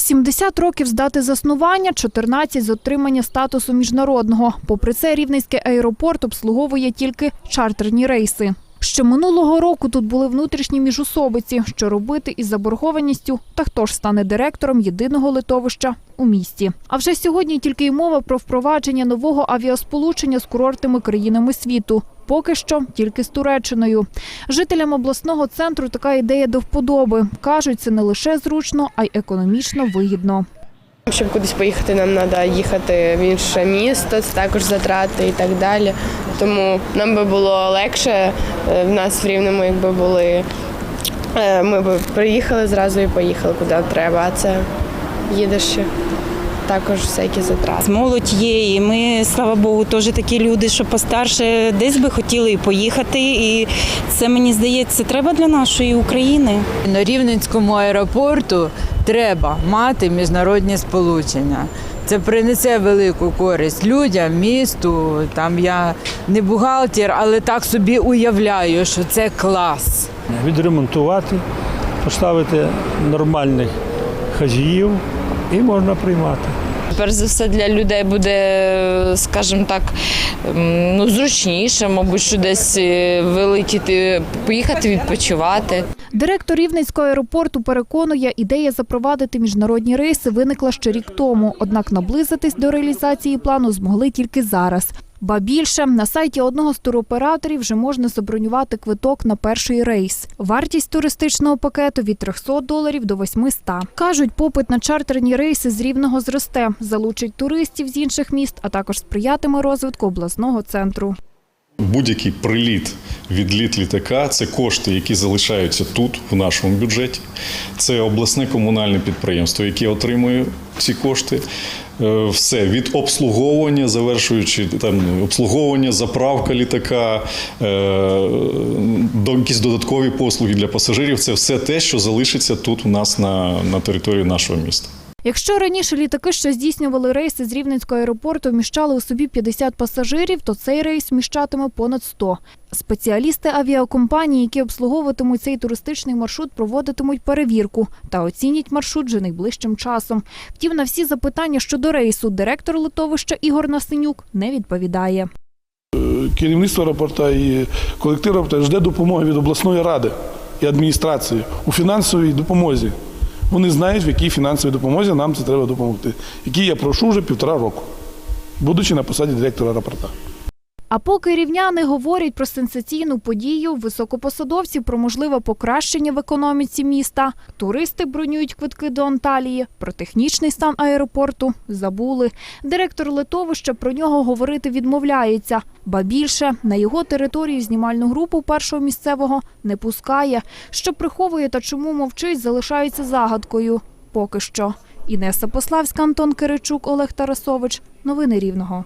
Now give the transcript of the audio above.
70 років з дати заснування, 14 з отримання статусу міжнародного. Попри це, Рівненський аеропорт обслуговує тільки чартерні рейси. Ще минулого року тут були внутрішні міжусобиці, що робити із заборгованістю та хто ж стане директором єдиного литовища у місті. А вже сьогодні тільки й мова про впровадження нового авіасполучення з курортами країнами світу. Поки що тільки з Туреччиною. Жителям обласного центру така ідея до вподоби. Кажуть, це не лише зручно, а й економічно вигідно. Щоб кудись поїхати, нам треба їхати в інше місто, це також затрати і так далі. Тому нам би було легше е, в нас в Рівному, якби були. е, Ми б приїхали зразу і поїхали куди треба. А це їдеш ще також всякі затрати. Молодь є, і ми, слава Богу, теж такі люди, що постарше десь би хотіли і поїхати. І це мені здається, треба для нашої України. На Рівненському аеропорту треба мати міжнародні сполучення. Це принесе велику користь людям, місту. Там я не бухгалтер, але так собі уявляю, що це клас. відремонтувати, поставити нормальних хазіїв і можна приймати. Перш за все для людей буде, скажімо так, ну зручніше, мабуть, що десь е, вилетіти, поїхати відпочивати. Директор Рівненського аеропорту переконує, ідея запровадити міжнародні рейси виникла ще рік тому. Однак наблизитись до реалізації плану змогли тільки зараз. Ба більше на сайті одного з туроператорів вже можна забронювати квиток на перший рейс. Вартість туристичного пакету від 300 доларів до 800. Кажуть, попит на чартерні рейси з рівного зросте, залучить туристів з інших міст, а також сприятиме розвитку обласного центру. Будь-який приліт, відліт літака це кошти, які залишаються тут, в нашому бюджеті. Це обласне комунальне підприємство, яке отримує ці кошти. Е, Все від обслуговування, завершуючи там обслуговування, заправка літака, е, до якісь додаткові послуги для пасажирів. Це все те, що залишиться тут у нас на, на території нашого міста. Якщо раніше літаки, що здійснювали рейси з Рівненського аеропорту, вміщали у собі 50 пасажирів, то цей рейс вміщатиме понад 100. Спеціалісти авіакомпанії, які обслуговуватимуть цей туристичний маршрут, проводитимуть перевірку та оцінять маршрут вже найближчим часом. Втім, на всі запитання щодо рейсу директор литовища Ігор Насенюк не відповідає. керівництво аеропорта і колектив аеропорта жде допомоги від обласної ради і адміністрації у фінансовій допомозі. Вони знають, в якій фінансовій допомозі нам це треба допомогти, які я прошу вже півтора року, будучи на посаді директора аеропорта. А поки рівняни говорять про сенсаційну подію, високопосадовці про можливе покращення в економіці міста, туристи бронюють квитки до Анталії, про технічний стан аеропорту забули. Директор литовища про нього говорити відмовляється. Ба більше, на його територію знімальну групу першого місцевого не пускає. Що приховує та чому мовчить, залишається загадкою. Поки що. Інеса Пославська, Антон Киричук, Олег Тарасович. Новини Рівного.